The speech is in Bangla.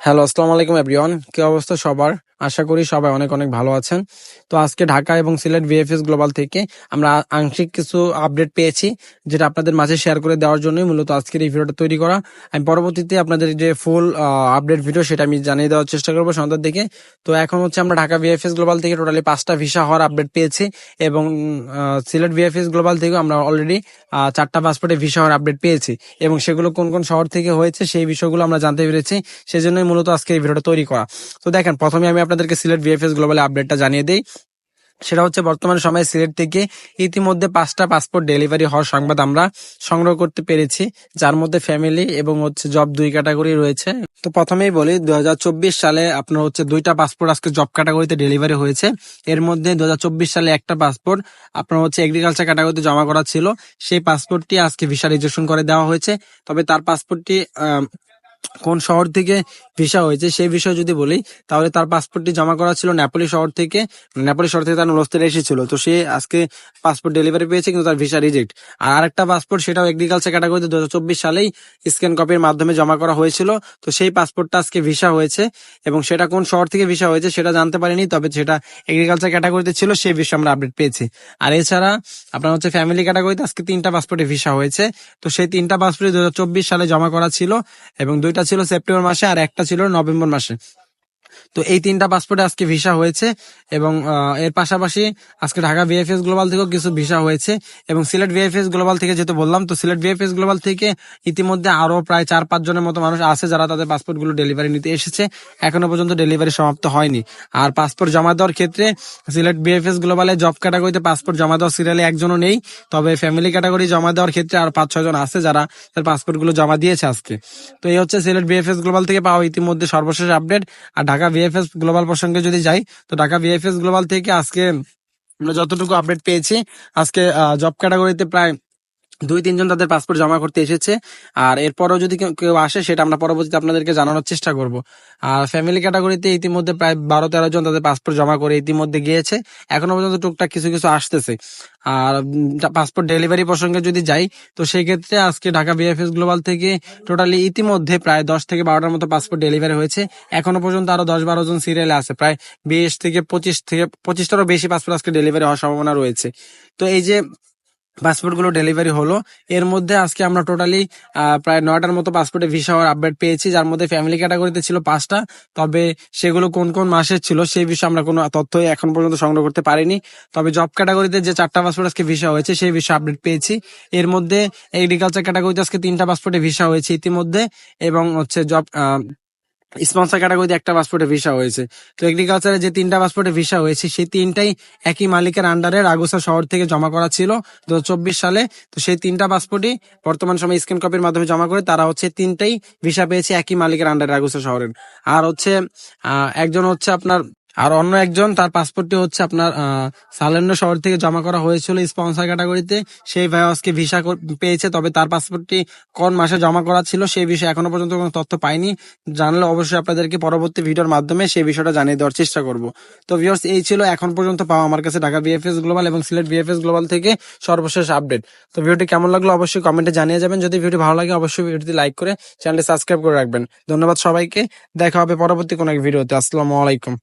হ্যালো আসসালামু আলাইকুম এভরিওয়ান। কি অবস্থা সবার? আশা করি সবাই অনেক অনেক ভালো আছেন। তো আজকে ঢাকা এবং সিলেট ভিএফএস গ্লোবাল থেকে আমরা আংশিক কিছু আপডেট পেয়েছি, যেটা আপনাদের মাঝে শেয়ার করে দেওয়ার জন্যই মূলত আজকের এই ভিডিওটা তৈরি করা। আমি পরবর্তীতে আপনাদের যে ফুল আপডেট ভিডিও সেটা আমি জানিয়ে দেওয়ার চেষ্টা করব সন্ধ্যার দিকে। তো এখন হচ্ছে আমরা ঢাকা ভিএফএস গ্লোবাল থেকে টোটালি পাঁচটা ভিসা হওয়ার আপডেট পেয়েছি এবং সিলেট ভিএফএস গ্লোবাল থেকেও আমরা অলরেডি চারটা পাসপোর্টে ভিসা হওয়ার আপডেট পেয়েছি এবং সেগুলো কোন কোন শহর থেকে হয়েছে সেই বিষয়গুলো আমরা জানতে পেরেছি। সেজন্যই মূলত আজকে এই ভিডিওটা তৈরি করা। তো দেখেন, প্রথমে আমি আপনাদেরকে সিলেট ভিএফএস গ্লোবাল আপডেটটা জানিয়ে দিই। সেটা হচ্ছে, বর্তমান সময়ে সিলেট থেকে ইতিমধ্যে পাঁচটা পাসপোর্ট ডেলিভারি হওয়ার সংবাদ আমরা সংগ্রহ করতে পেরেছি, যার মধ্যে ফ্যামিলি এবং হচ্ছে জব দুই ক্যাটাগরি রয়েছে। তো প্রথমেই বলি দু হাজার চব্বিশ সালে আপনার হচ্ছে দুইটা পাসপোর্ট আজকে জব ক্যাটাগরিতে ডেলিভারি হয়েছে। এর মধ্যে দু হাজার চব্বিশ সালে একটা পাসপোর্ট আপনার হচ্ছে এগ্রিকালচার ক্যাটাগরিতে জমা করা ছিল। সেই পাসপোর্টটি আজকে ভিসা রেজিস্ট্রেশন করে দেওয়া হয়েছে। তবে তার পাসপোর্টটি কোন শহর থেকে ভিসা হয়েছে, সেই বিষয়ে যদি বলি, তাহলে তার পাসপোর্টটি জমা করা ছিল নেপালি শহর থেকে। নেপালি শহর থেকে তার নলস্তের এসেছিল। তো সে আজকে পাসপোর্ট ডেলিভারি পেয়েছে, কিন্তু তার ভিসা রিজেক্ট আর আরেকটা পাসপোর্ট সেটাও এগ্রিকালচার ক্যাটাগরিতে দু সালেই স্ক্যান কপির মাধ্যমে জমা করা হয়েছিল। তো সেই পাসপোর্টটা আজকে ভিসা হয়েছে। এবং সেটা কোন শহর থেকে ভিসা হয়েছে সেটা জানতে পারিনি, তবে সেটা এগ্রিকালচার ক্যাটাগরিতে ছিল, সেই বিষয়ে আমরা আপডেট পেয়েছি। আর এছাড়া আপনার হচ্ছে ফ্যামিলি ক্যাটাগরিতে আজকে তিনটা পাসপোর্টে ভিসা হয়েছে। তো সেই তিনটা পাসপোর্ট দু সালে জমা করা ছিল এবং দুইটা ছিল সেপ্টেম্বর মাসে আর একটা ছিল নভেম্বর মাসে। তো এই তিনটা পাসপোর্টে আজকে ভিসা হয়েছে এবং এর পাশাপাশি আজকে ঢাকা ভিএফএস গ্লোবাল থেকেও কিছু ভিসা হয়েছে এবং সিলেট ভিএফএস গ্লোবাল থেকে যেহেতু বললাম, তো সিলেট ভিএফএস গ্লোবাল থেকে ইতিমধ্যে আরও প্রায় চার পাঁচজনের মতো মানুষ আছে যারা তাদের পাসপোর্টগুলো ডেলিভারি নিতে এসেছে। এখনও পর্যন্ত ডেলিভারি সমাপ্ত হয়নি। আর পাসপোর্ট জমা দেওয়ার ক্ষেত্রে সিলেট বিএফএস গ্লোবালে জব ক্যাটাগরিতে পাসপোর্ট জমা দেওয়ার সিরিয়ালে একজনও নেই। তবে ফ্যামিলি ক্যাটাগরি জমা দেওয়ার ক্ষেত্রে আর পাঁচ ছয় জন আছে যারা তার পাসপোর্টগুলো জমা দিয়েছে আজকে। তো এই হচ্ছে সিলেট বিএফএস গ্লোবাল থেকে পাওয়া ইতিমধ্যে সর্বশেষ আপডেট আর ঢাকা বিএফএস গ্লোবাল প্রসঙ্গে যদি যাই, তো ঢাকা বিএফএস গ্লোবাল থেকে আজকে আমরা যতটুকু আপডেট পেয়েছি, আজকে জব ক্যাটাগরিতে প্রায় দুই, তিনজন তাদের পাসপোর্ট জমা করতে এসেছে। আর এরপরও যদি কেউ- আসে, সেটা আমরা পরবর্তীতে আপনাদেরকে জানানোর চেষ্টা করব। আর ফ্যামিলি ক্যাটাগরিতে ইতিমধ্যে প্রায় বারো তেরো জন তাদের পাসপোর্ট জমা করে ইতিমধ্যে গিয়েছে। এখনও পর্যন্ত টুকটাক কিছু কিছু আসতেছে। আর পাসপোর্ট ডেলিভারি প্রসঙ্গে যদি যাই, তো সেই ক্ষেত্রে আজকে ঢাকা বিএফএস গ্লোবাল থেকে টোটালি ইতিমধ্যে প্রায় দশ থেকে বারোটার মতো পাসপোর্ট ডেলিভারি হয়েছে। এখনও পর্যন্ত আরও দশ, বারো জন সিরিয়ালে আছে। প্রায় বিশ থেকে পঁচিশ থেকে, পঁচিশটারও বেশি পাসপোর্ট আজকে ডেলিভারি হওয়ার সম্ভাবনা রয়েছে। তো এই যে পাসপোর্টগুলো ডেলিভারি হলো। এর মধ্যে আজকে আমরা টোটালি প্রায় নয়টার মতো পাসপোর্টে ভিসা হওয়ার আপডেট পেয়েছি, যার মধ্যে ফ্যামিলি ক্যাটাগরিতে ছিল পাঁচটা। তবে সেগুলো কোন কোন মাসের ছিল সেই বিষয়ে আমরা কোনো তথ্য এখন পর্যন্ত সংগ্রহ করতে পারিনি। তবে জব ক্যাটাগরিতে যে চারটা পাসপোর্ট আজকে ভিসা হয়েছে, সেই বিষয়ে আপডেট পেয়েছি। এর মধ্যে এগ্রিকালচার ক্যাটাগরিতে আজকে তিনটা পাসপোর্টে ভিসা হয়েছে ইতিমধ্যে। এবং হচ্ছে জব স্পন্সর ক্যাটাগরিতে একটা পাসপোর্টে ভিসা হয়েছে। তো এগ্রিকালচারে যে তিনটা পাসপোর্টে ভিসা হয়েছে, সেই তিনটাই একই মালিকের আন্ডারে রাগুসা শহর থেকে জমা করা ছিল দু হাজার চব্বিশ সালে। তো সেই তিনটা পাসপোর্টই বর্তমান সময় স্ক্যান কপির মাধ্যমে জমা করে তারা হচ্ছে তিনটাই ভিসা পেয়েছে একই মালিকের আন্ডারে রাগুসা শহরের। আর হচ্ছে একজন হচ্ছে আপনার আর অন্য একজন, তার পাসপোর্টটি হচ্ছে আপনার সালেন্ড শহর থেকে জমা করা হয়েছিল স্পন্সর ক্যাটাগরিতে সেই ভাই ভিসা পেয়েছে, তবে তার পাসপোর্টটি কোন মাসে জমা করা ছিল সেই বিষয়ে এখনও পর্যন্ত কোনো তথ্য পাইনি। জানলে অবশ্যই আপনাদেরকে পরবর্তী ভিডিওর মাধ্যমে সেই বিষয়টা জানিয়ে দেওয়ার চেষ্টা করব। তো ভিউয়ার্স এই ছিল এখন পর্যন্ত পাওয়া আমার কাছে ঢাকা বিএফএস গ্লোবাল এবং সিলেট বিএফএস গ্লোবাল থেকে সর্বশেষ আপডেট। তো ভিডিওটি কেমন লাগল অবশ্যই কমেন্টে জানিয়ে যাবেন। যদি ভিডিও ভালো লাগে অবশ্যই ভিডিওটি লাইক করে চ্যানেলটি সাবস্ক্রাইব করে রাখবেন। ধন্যবাদ সবাইকে। দেখা হবে পরবর্তী কোনো এক ভিডিওতে। আসসালামু আলাইকুম।